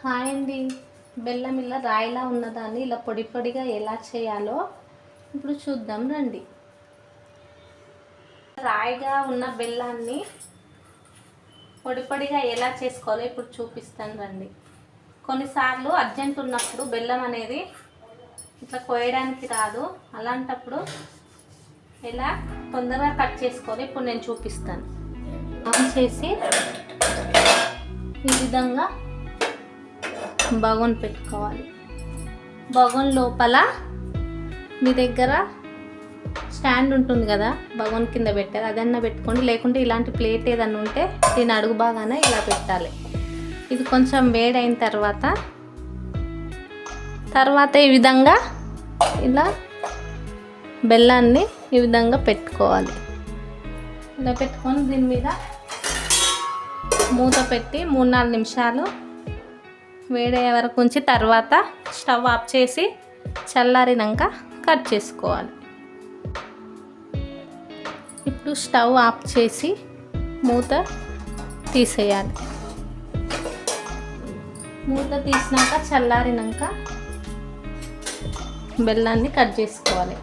Hi అండి. బెల్లం ఇలా రాయిలా ఉన్నదాన్ని ఇలా పొడి పొడిగా ఎలా చేయాలో ఇప్పుడు చూద్దాం రండి. రాయిగా ఉన్న బెల్లాన్ని పొడి పొడిగా ఎలా చేసుకోవాలో ఇప్పుడు చూపిస్తాను రండి. కొన్నిసార్లు అర్జెంట్ ఉన్నప్పుడు బెల్లం అనేది ఇట్లా కోయడానికి రాదు. అలాంటప్పుడు ఎలా తొందరగా కట్ చేసుకోవాలి ఇప్పుడు నేను చూపిస్తాను. ఆన్ చేసి ఈ విధంగా బగోన్ పెట్టుకోవాలి. బగోన్ లోపల మీ దగ్గర స్టాండ్ ఉంటుంది కదా బగోన్ కింద పెట్టారు అదన్నా పెట్టుకోండి. లేకుంటే ఇలాంటి ప్లేట్ ఏదన్నా ఉంటే దీని అడుగు బాగానే ఇలా పెట్టాలి. ఇది కొంచెం వేడైన తర్వాత తర్వాత ఈ విధంగా ఇలా బెల్లాన్ని ఈ విధంగా పెట్టుకోవాలి. ఇలా పెట్టుకొని దీని మీద మూత పెట్టి మూడు నాలుగు నిమిషాలు వేడయ్యే వరకు ఉంచి తర్వాత స్టవ్ ఆఫ్ చేసి చల్లారినాక కట్ చేసుకోవాలి. ఇప్పుడు స్టవ్ ఆఫ్ చేసి మూత తీసేయాలి. మూత తీసినాక చల్లారినాక బెల్లాన్ని కట్ చేసుకోవాలి.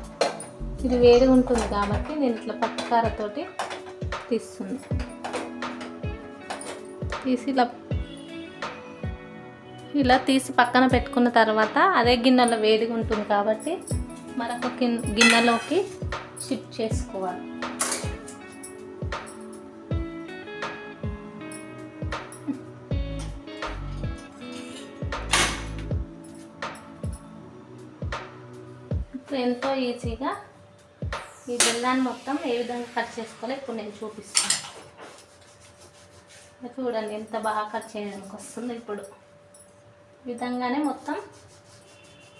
ఇది వేడిగా ఉంటుంది కాబట్టి నేను ఇట్లా పప్పుకారతోటి తీస్తుంది తీసి ఇలా ఇలా తీసి పక్కన పెట్టుకున్న తర్వాత అదే గిన్నెలో వేడిగా ఉంటుంది కాబట్టి మరొక గిన్- గిన్నెలోకి షిఫ్ట్ చేసుకోవాలి. ఇప్పుడు ఎంతో ఈజీగా ఈ బెల్లాన్ని మొత్తం ఏ విధంగా కట్ చేసుకోవాలో ఇప్పుడు నేను చూపిస్తాను. చూడండి ఎంత బాగా కట్ చేయడానికి వస్తుంది ఇప్పుడు. విధంగానే మొత్తం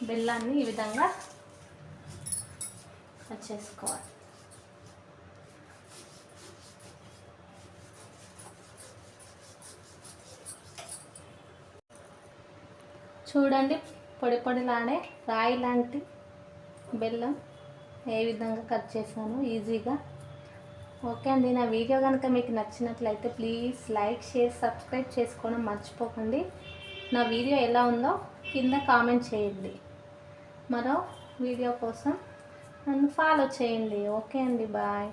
బెల్లాన్ని ఈ విధంగా కట్ చేసుకోవాలి. చూడండి పొడి పొడిలాడే రాయి లాంటి బెల్లం ఏ విధంగా కట్ చేశాను ఈజీగా. ఓకే అండి నా వీడియో కనుక మీకు నచ్చినట్లయితే ప్లీజ్ లైక్ షేర్ సబ్స్క్రైబ్ చేసుకోవడం మర్చిపోకండి. నా వీడియో ఎలా ఉందో కింద కామెంట్ చేయండి. మరో వీడియో కోసం నన్ను ఫాలో చేయండి. ఓకే అండి బాయ్.